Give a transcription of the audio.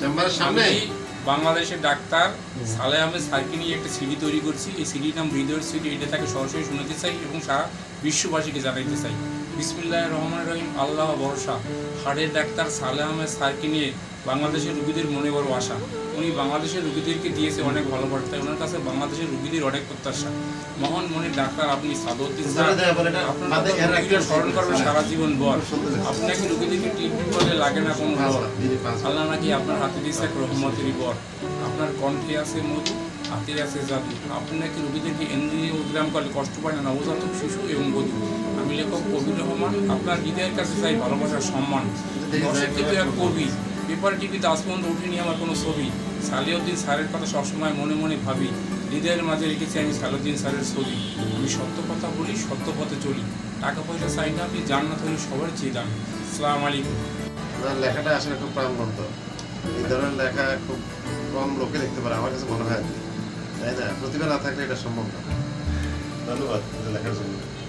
চেম্বারের সামনে। বাংলাদেশের ডাক্তার সালে আহমেদ স্যারকে নিয়ে একটা সিডি তৈরি করছি। এই সিডির নাম হৃদয়ের সিডি। এটা তাকে সরাসরি শোনাতে চাই এবং সারা বিশ্ববাসীকে জানাইতে চাই। বিসমিল্লাহ রহমান রহিম। আল্লাহ বর্ষা হাড়ের ডাক্তার সালে আহমেদ স্যারকে নিয়ে বাংলাদেশের রুগীদের মনে বড় আশা। উনি বাংলাদেশের রুগীদেরকে দিয়েছে অনেক ভালো বার্তা ওনার কাছে বাংলাদেশের রুগীদের অনেক প্রত্যাশা। মহান মনে ডাক্তার আপনি স্যার। বলে আপনার একটা স্মরণ করবে সারা জীবন বর। আপনাকে রুগীদেরকে ট্রিটমেন্ট করলে লাগে না কোনো লাখ। আল্লাহ নাকি আপনার হাতে দিয়েছে এক রহমতেরই বর। আপনার কণ্ঠে আছে মধু হাতে আছে জাদু। আপনি নাকি রোগীদেরকে এনজিও উদ্রাম করলে কষ্ট পায় না নবজাতক শিশু এবং বধূ। আমি লেখক কবির রহমান আপনার হৃদয়ের কাছে চাই ভালোবাসার সম্মান। দশের থেকে কবি। পেপার টিভিতে আজ উঠিনি আমার কোনো ছবি। সালিউদ্দিন স্যারের কথা সবসময় মনে মনে ভাবি, হৃদয়ের মাঝে রেখেছি আমি সালিউদ্দিন স্যারের ছবি। আমি সত্য কথা বলি, সত্য পথে চলি। টাকা পয়সা চাই না আপনি জান্নাত হলে সবার চেয়ে দাম। সালাম আলাইকুম। লেখাটা আসলে খুব প্রাণবন্ত। এই ধরনের লেখা খুব কম লোকে লিখতে পারে, আমার কাছে মনে হয়। তাই না? প্রতিভা না থাকলে এটা সম্ভব না। ধন্যবাদ লেখার জন্য।